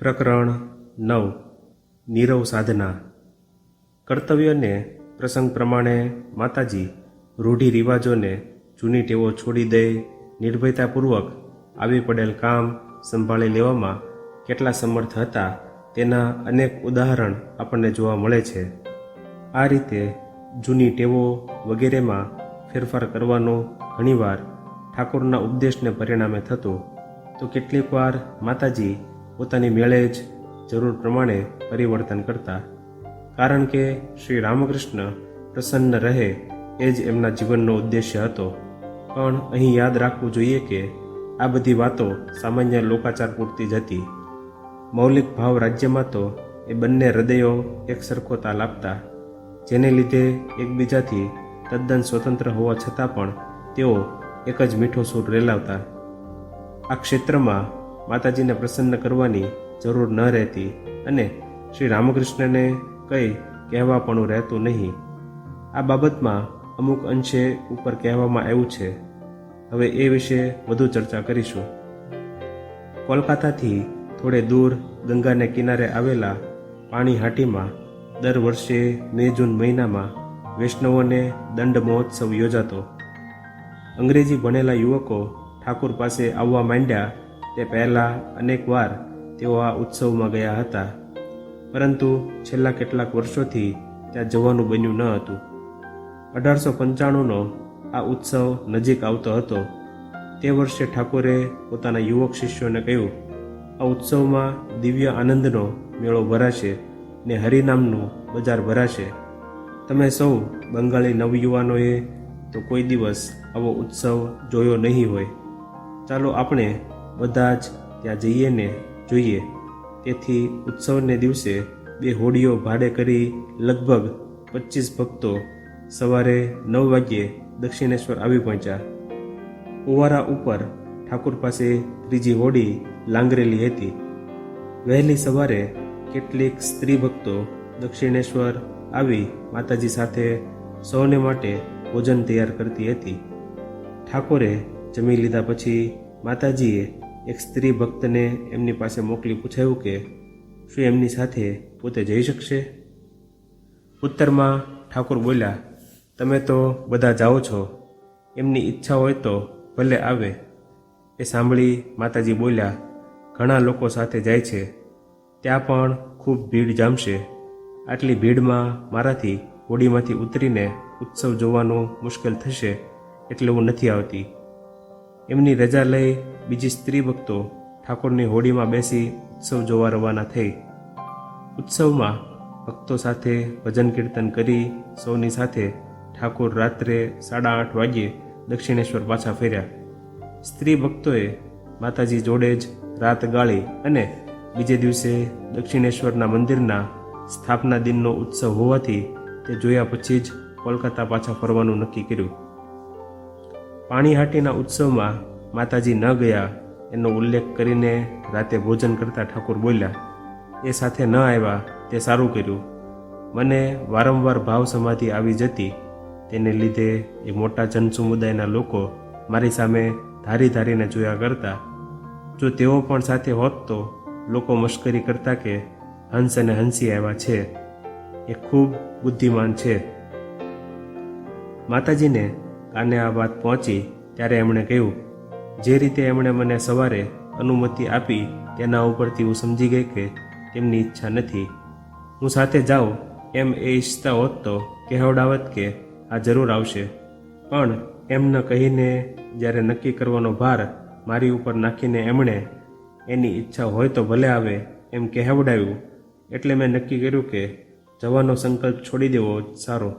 પ્રકરણ નવ, નીરવ સાધના. કર્તવ્યને પ્રસંગ પ્રમાણે માતાજી રૂઢિ રિવાજોને જૂની ટેવો છોડી દઈ નિર્ભયતાપૂર્વક આવી પડેલ કામ સંભાળી લેવામાં કેટલા સમર્થ હતા તેના અનેક ઉદાહરણ આપણને જોવા મળે છે. આ રીતે જૂની ટેવો વગેરેમાં ફેરફાર કરવાનો ઘણીવાર ઠાકોરના ઉપદેશને પરિણામે થતો, તો કેટલીક વાર માતાજી પોતાની મેળે જ જરૂર પ્રમાણે પરિવર્તન કરતા. કારણ કે શ્રી રામકૃષ્ણ પ્રસન્ન રહે એ જ એમના જીવનનો ઉદ્દેશ્ય હતો. પણ અહીં યાદ રાખવું જોઈએ કે આ બધી વાતો સામાન્ય લોકાચાર પૂરતી જ હતી. મૌલિક ભાવ રાજ્યમાં તો એ બંને હૃદયો એક સરખો તાલ આપતા જેને લીધે એકબીજાથી તદ્દન સ્વતંત્ર હોવા છતાં પણ તેઓ એક જ મીઠો સૂર રેલાવતા. આ ક્ષેત્રમાં માતાજીને પ્રસન્ન કરવાની જરૂર ન રહેતી અને શ્રી રામકૃષ્ણને કંઈ કહેવાપણું રહેતું નહીં. આ બાબતમાં અમુક અંશે ઉપર કહેવામાં આવ્યું છે. હવે એ વિશે વધુ ચર્ચા કરીશું. કોલકાતાથી થોડે દૂર ગંગાને કિનારે આવેલા પાણીહાટીમાં દર વર્ષે મે જૂન મહિનામાં વૈષ્ણવોને દંડ મહોત્સવ યોજાતો. અંગ્રેજી ભણેલા યુવકો ઠાકુર પાસે આવવા માંડ્યા તે પહેલાં અનેકવાર તેઓ આ ઉત્સવમાં ગયા હતા. પરંતુ છેલ્લા કેટલાક વર્ષોથી ત્યાં જવાનું બન્યું ન હતું. અઢારસો પંચાણુંનો આ ઉત્સવ નજીક આવતો હતો. તે વર્ષે ઠાકોરે પોતાના યુવક શિષ્યોને કહ્યું, આ ઉત્સવમાં દિવ્ય આનંદનો મેળો ભરાશે ને હરિનામનું બજાર ભરાશે. તમે સૌ બંગાળી નવયુવાનોએ તો કોઈ દિવસ આવો ઉત્સવ જોયો નહીં હોય. ચાલો આપણે બધા જ ત્યાં જઈએ ને જોઈએ. તેથી ઉત્સવને દિવસે બે હોડીઓ ભાડે કરી લગભગ પચીસ ભક્તો સવારે નવ વાગ્યે દક્ષિણેશ્વર આવી પહોંચ્યા. ઉવારા ઉપર ઠાકુર પાસે ત્રીજી હોડી લાંગરેલી હતી. વહેલી સવારે કેટલીક સ્ત્રી ભક્તો દક્ષિણેશ્વર આવી માતાજી સાથે સૌને માટે ભોજન તૈયાર કરતી હતી. ઠાકોરે જમી લીધા પછી માતાજીએ એક સ્ત્રી ભક્તને એમની પાસે મોકલી પૂછાયું કે, શું એમની સાથે પોતે જઈ શકશે? ઉત્તરમાં ઠાકોર બોલ્યા, તમે તો બધા જાઓ છો. એમની ઈચ્છા હોય તો ભલે આવે. એ સાંભળી માતાજી બોલ્યા, ઘણા લોકો સાથે જાય છે. ત્યાં પણ ખૂબ ભીડ જામશે. આટલી ભીડમાં મારાથી હોડીમાંથી ઉતરીને ઉત્સવ જોવાનું મુશ્કેલ થશે, એટલે હું નથી આવતી. એમની રજા લઈ બીજી સ્ત્રી ભક્તો ઠાકોરની હોડીમાં બેસી ઉત્સવ જોવા રવાના થઈ. ઉત્સવમાં ભક્તો સાથે ભજન કીર્તન કરી સૌની સાથે ઠાકોર રાત્રે સાડા આઠ વાગ્યે દક્ષિણેશ્વર પાછા ફર્યા. સ્ત્રી ભક્તોએ માતાજી જોડે જ રાત ગાળી અને બીજે દિવસે દક્ષિણેશ્વરના મંદિરના સ્થાપના દિનનો ઉત્સવ હોવાથી તે જોયા પછી જ કોલકાતા પાછા ફરવાનું નક્કી કર્યું. પાણીહાટીના ઉત્સવમાં માતાજી ન ગયા એનો ઉલ્લેખ કરીને રાતે ભોજન કરતા ઠાકોર બોલ્યા, એ સાથે ન આવ્યા, તે સારું કર્યું. મને વારંવાર ભાવ સમાધિ આવી જતી. તેને લીધે એ મોટા જનસમુદાયના લોકો મારી સામે ધારી ધારીને જોયા કરતા. જો તેઓ પણ સાથે હોત તો લોકો મશ્કરી કરતા કે હંસ અને હંસી આવ્યા છે. એ ખૂબ બુદ્ધિમાન છે. માતાજીને કાને આ વાત પહોંચી ત્યારે એમણે કહ્યું, જે રીતે એમણે મને સવારે અનુમતિ આપી તેના ઉપરથી હું સમજી ગઈ કે તેમની ઈચ્છા નથી. હું સાથે જાઉં એમ એ ઈચ્છતા હોત તો કહેવડાવત કે આ જરૂર આવશે. પણ એમ ન કહીને જ્યારે નક્કી કરવાનો ભાર મારી ઉપર નાખીને એમણે એની ઈચ્છા હોય તો ભલે આવે એમ કહેવડાવ્યું, એટલે મેં નક્કી કર્યું કે જવાનો સંકલ્પ છોડી દેવો સારો.